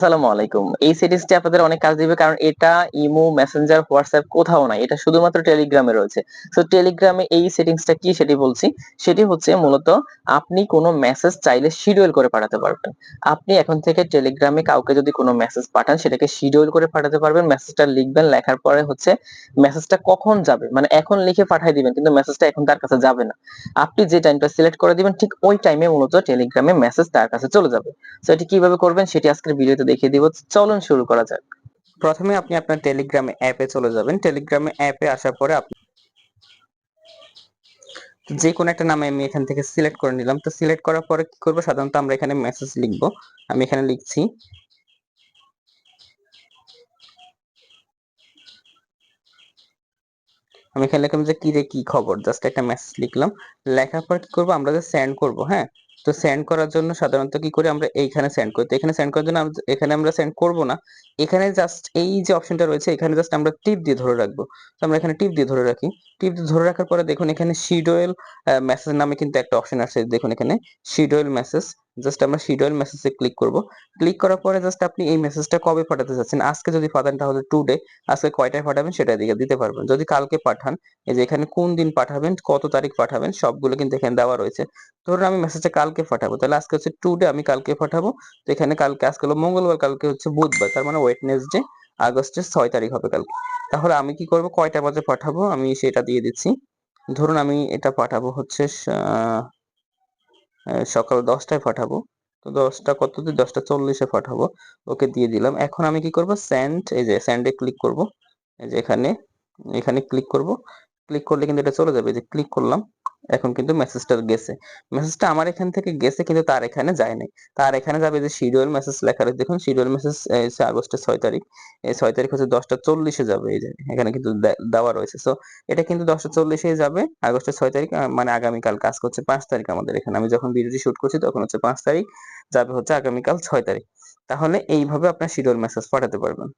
আসসালামু আলাইকুম। এই সেটিংসটি আপনাদের অনেক কাজ দিবে কারণ এটা ইমো মেসেঞ্জার হোয়াটসঅ্যাপ কোথাও নাই। এটা শুধুমাত্র টেলিগ্রামে রয়েছে। টেলিগ্রামে এই সেটিংসটা কি সেটি বলছি? সেটি হচ্ছে মূলত আপনি কোনো মেসেজ চাইলে শিডিউল করে পাঠাতে পারবেন। আপনি এখন থেকে টেলিগ্রামে কাউকে যদি কোনো মেসেজ পাঠান, সেটাকে শিডিউল করে পাঠাতে পারবেন। মেসেজটা লিখবেন, লেখার পরে হচ্ছে মেসেজটা কখন যাবে? মানে এখন লিখে পাঠিয়ে দিবেন, কিন্তু মেসেজটা এখন তার কাছে যাবে না। আপনি যে টাইমটা সিলেক্ট করে দিবেন, ঠিক ওই টাইমে মূলত টেলিগ্রামে মেসেজ তার কাছে চলে যাবে। তো এটি কীভাবে করবেন, সেটি আজকের ভিডিওতে দেখিয়ে দিব, চলুন শুরু করা যাক। প্রথমে আপনি আপনার টেলিগ্রাম অ্যাপে চলে যাবেন। টেলিগ্রাম অ্যাপে আসার পরে আপনি যে কোনো একটা নামে আমি এখান থেকে সিলেক্ট করে নিলাম। তো সিলেক্ট করার পরে কি করব? সাধারণত আমরা এখানে মেসেজ লিখব। আমি এখানে লিখছি, আমি এখানে লিখলাম যে কি রে কি খবর? জাস্ট একটা মেসেজ লিখলাম। লেখার পর কি করব? আমরা যে সেন্ড করব হ্যাঁ? তো সেন্ড করার জন্য সাধারণত কি করি আমরা এইখানে সেন্ড করি। তো এখানে সেন্ড করার জন্য এখানে আমরা সেন্ড করব না। এখানে জাস্ট এই যে অপশনটা রয়েছে, এখানে জাস্ট আমরা টিপ দিয়ে ধরে রাখব। তো আমরা এখানে টিপ দিয়ে ধরে রাখি। টিপ দিয়ে ধরে রাখার পরে দেখুন এখানে শিডিউল মেসেজ নামে কিন্তু একটা অপশন আছে। দেখুন এখানে শিডিউল মেসেজ জাস্ট আমরা শিডিউল মেসেজে ক্লিক করব। ক্লিক করার পরে জাস্ট আপনি এই মেসেজটা কবে পাঠাতে চাচ্ছেন আজকে যদি পাঠান তাহলে টুডে আজকে কয়টায় পাঠাবেন সেটা দিকে দিতে পারবেন। যদি কালকে পাঠান এই যে এখানে কোন দিন পাঠাবেন কত তারিখ পাঠাবেন সবগুলো কিন্তু এখানে দেওয়া রয়েছে। ধরুন আমি মেসেজটা কালকে পাঠাবো তাহলে আজকে হচ্ছে টুডে আমি কালকে পাঠাবো। তো এখানে কালকে আজকে হলো মঙ্গলবার কালকে হচ্ছে বুধবার তার মানে ওয়েডনেসডে আগস্টের ছয় তারিখ হবে কালকে। তাহলে আমি কি করব? কয়টা বাজে পাঠাবো? আমি সেটা দিয়ে দিচ্ছি। ধরুন আমি এটা পাঠাবো হচ্ছে আহ, সকাল দশটায় পাঠাবো। তো দশটা কত দিয়ে? দশটা চল্লিশে পাঠাবো। ওকে দিয়ে দিলাম। এখন আমি কি করব? স্যান্ড এই যে স্যান্ডে ক্লিক করব। এই যে এখানে এখানে ক্লিক করব। ক্লিক করলে কিন্তু এটা চলে যাবে। যে ক্লিক করলাম। এখন কিন্তু মেসেজটা গেছে। মেসেজটা আমার এখান থেকে গেছে কিন্তু তার এখানে যায় নাই। তার এখানে যাবে যে শিডিউল মেসেজ লেখা রয়েছে। দেখুন, শিডিউল মেসেজ আগস্টের ছয় তারিখ। এই ছয় তারিখ হচ্ছে দশটা চল্লিশে যাবে এই যে, এখানে কিন্তু দেওয়া রয়েছে। সো এটা কিন্তু দশটা চল্লিশে যাবে, আগস্টের ছয় তারিখ মানে আগামীকাল। কাজ করছে পাঁচ তারিখ আমাদের এখানে। আমি যখন ভিডিওটি শুট করছি তখন হচ্ছে পাঁচ তারিখ, যাবে হচ্ছে আগামীকাল ছয় তারিখ। তাহলে এইভাবে আপনার শিডিউল মেসেজ পাঠাতে পারবেন।